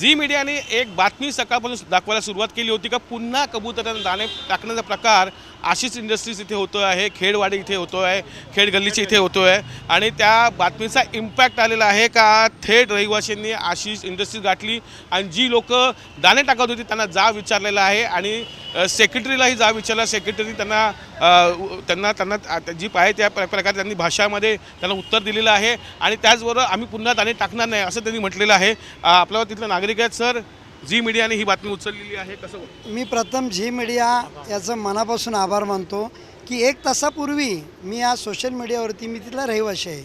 Zee मीडियाने एक बातमी सकाळपासून दाखवायला सुरुवात केली होती का पुन्हा कबुतरांना दाणे टाकण्याचा प्रकार आशिष इंडस्ट्रीज इथे होतो आहे खेडवाडी इथे होतो आहे खेड गल्लीची इथे होतो आहे. आणि त्या बातमीचा इम्पॅक्ट आलेला आहे का? थेट रहिवाशांनी आशिष इंडस्ट्रीज गाठली आणि जी लोक दाणे टाकत होती त्यांना जा विचारलेला आहे आणि सेक्रेटरीलाही जा विचारला. सेक्रेटरी त्यांना त्यांना त्यांना जी पाहिजे त्या प्रकारे त्यांनी भाषामध्ये त्यांना उत्तर दिलेलं आहे. आणि त्याचबरोबर आम्ही पुन्हा दाणे टाकणार नाही असं त्यांनी म्हटलेलं आहे. आपल्याला तिथले नागरिक आहेत सर. झी मीडियाने ही बातमी उचललेली आहे कसं मी प्रथम झी मीडिया याचं मनापासून आभार मानतो की एक तासापूर्वी मी आज सोशल मीडियावरती मी तिथला रहिवाशी आहे.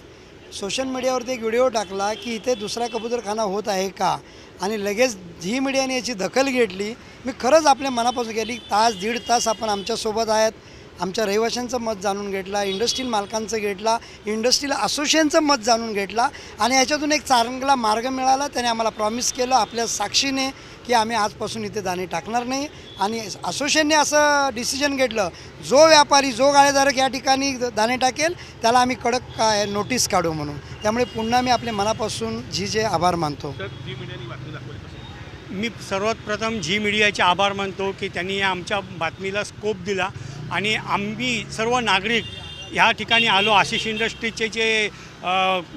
सोशल मीडियावरती एक व्हिडिओ टाकला की इथे दुसरा कबूतरखाना होत आहे का? आणि लगेच झी मीडियाने याची दखल घेतली. मी खरंच आपल्या मनापासून गेली तास दीड तास आपण आमच्यासोबत आहेत. आमच्या रहिवाशांचं मत जाणून घेतला इंडस्ट्रील मालकांचं घेतला इंडस्ट्रील असोसिएशनचं मत जाणून घेतला आणि याच्यातून एक चांगला मार्ग मिळाला. त्याने आम्हाला प्रॉमिस केलं आपल्या साक्षीने की आम्ही आजपासून इथे दाणे टाकणार नाही. आणि असोसिएशनने असं डिसिजन घेतलं जो व्यापारी जो गाळेधारक या ठिकाणी दाणे टाकेल त्याला आम्ही कडक काय नोटीस काढू म्हणून. त्यामुळे पुन्हा मी आपल्या मनापासून झीचे आभार मानतो. मी सर्वात प्रथम झी मीडियाचे आभार मानतो की त्यांनी या आमच्या बातमीला स्कोप दिला. आणि आम्ही सर्व नागरिक ह्या ठिकाणी आलो आशिष इंडस्ट्रीचे जे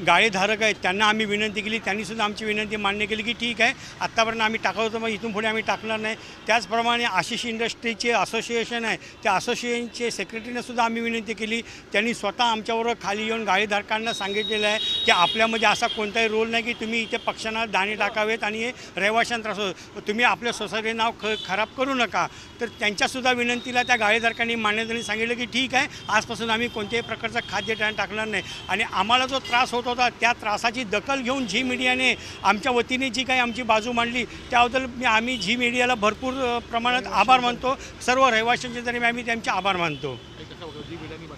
गाळेधारक आहेत. त्यांना आम्ही विनंती केली. त्यांनीसुद्धा आमची विनंती मान्य केली की ठीक आहे आत्तापर्यंत आम्ही टाकत होतो मग इथून पुढे आम्ही टाकणार नाही. त्याचप्रमाणे आशिष इंडस्ट्रीचे असोसिएशन आहे त्या असोसिएशनचे सेक्रेटरीनंसुद्धा आम्ही विनंती केली. त्यांनी स्वतः आमच्याबरोबर खाली येऊन गाळेधारकांना सांगितलेलं आहे की आपल्यामध्ये असा कोणताही रोल नाही की तुम्ही इथे पक्षांना दाणे टाकावेत आणि हे रहिवाशांत त्रास होतो. तुम्ही आपल्या सोसायटी नाव ख खराब करू नका. तर त्यांच्यासुद्धा विनंतीला त्या गाळेधारकांनी मान्यतेने सांगितलं की ठीक आहे आजपासून आम्ही कोणत्याही प्रकारचा खाद्य टाकणार नाही. आणि आम्हाला जो त्रास होत होता त्या त्रासाची दखल घेऊन झी मीडियाने आमच्या वतीने जी काही आमची बाजू मांडली त्याबद्दल मी आम्ही झी मीडियाला भरपूर प्रमाणात आभार मानतो. सर्व रहिवाशांचे तरी आम्ही त्यांचे आभार मानतो.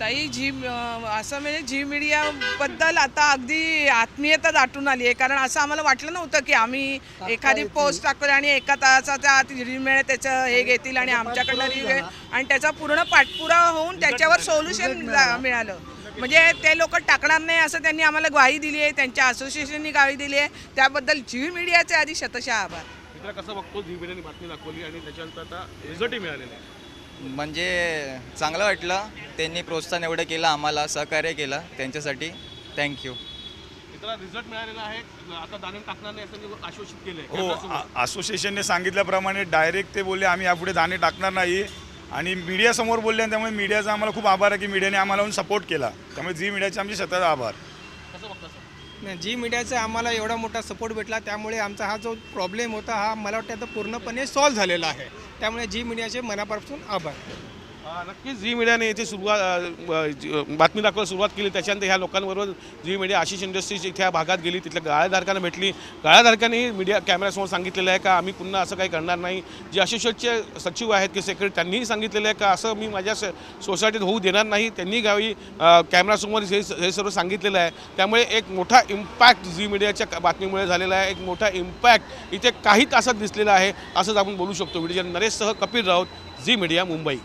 ताई जी असं म्हणजे जी मीडियाबद्दल आता अगदी आत्मीयता दाटून आली आहे. कारण असं आम्हाला वाटलं नव्हतं की आम्ही एखादी पोस्ट टाकली आणि एका तासाच्या आत रिव्ह्यू त्याचं हे घेतील आणि आमच्याकडनं रिव्ह्यू आणि त्याचा पूर्ण पाठपुरावा होऊन त्याच्यावर सोल्युशन मिळालं. म्हणजे ते लोक टाकणार नाही असं त्यांनी आम्हाला ग्वाही दिली आहे त्यांच्या असोसिएशननी ग्वाही दिली आहे. त्याबद्दल जी मीडियाचे आधी शतशः आभार. मित्र कसं बघतो झी मीडियाने बातमी दाखवली आणि त्याच्यानंतर आता रिझल्टही मिळालेला आहे म्हणजे चांगलं वाटलं. त्यांनी प्रोत्साहन एवढं केलं आम्हाला सहकार्य केलं. त्यांच्यासाठी थँक्यू मित्राला रिझल्ट मिळालेला आहे. आता दाणे टाकणार नाही असं मी आश्वासित केलंय. हो असोसिएशनने सांगितल्याप्रमाणे डायरेक्ट ते बोलले आम्ही यापुढे दाणे टाकणार नाही. आणि मीडियासमोर बोलले आणि त्यामुळे मीडियाचा आम्हाला खूप आभार आहे की मीडियाने आम्हाला येऊन सपोर्ट केला. त्यामुळे झी मीडियाचे आमचे सतत आभार. कसं बघता सर? नाही जी मीडियाचा आम्हाला एवढा मोठा सपोर्ट भेटला त्यामुळे आमचा हा जो प्रॉब्लेम होता हा मला वाटतं आता पूर्णपणे सॉल्व्ह झालेला आहे. त्यामुळे जी मीडियाचे मनापासून आभार. नक्कीच. झी मीडियाने इथे सुरुवात बातमी दाखवायला सुरुवात केली. त्याच्यानंतर ह्या लोकांबरोबर झी मीडिया आशिष इंडस्ट्रीज इथे भागात गेली. तिथल्या गाळ्याधारकांना भेटली. गाळ्याधारकांनी मीडिया कॅमेऱ्यासमोर सांगितलेलं आहे का आम्ही पुन्हा असं काही करणार नाही. जे आशिषचे सचिव आहेत की सेक्रेटरी त्यांनीही सांगितलेलं आहे का असं मी माझ्या स- सोसायटीत होऊ देणार नाही. त्यांनी गावी कॅमेरासमोर हे हे सर्व सांगितलेलं आहे. त्यामुळे एक मोठा इम्पॅक्ट झी मीडियाच्या बातमीमुळे झालेला आहे. एक मोठा इम्पॅक्ट इथे काही तासात दिसलेला आहे असंच आपण बोलू शकतो. व्हिडिओ नरेशसह कपिल राऊत झी मीडिया मुंबई.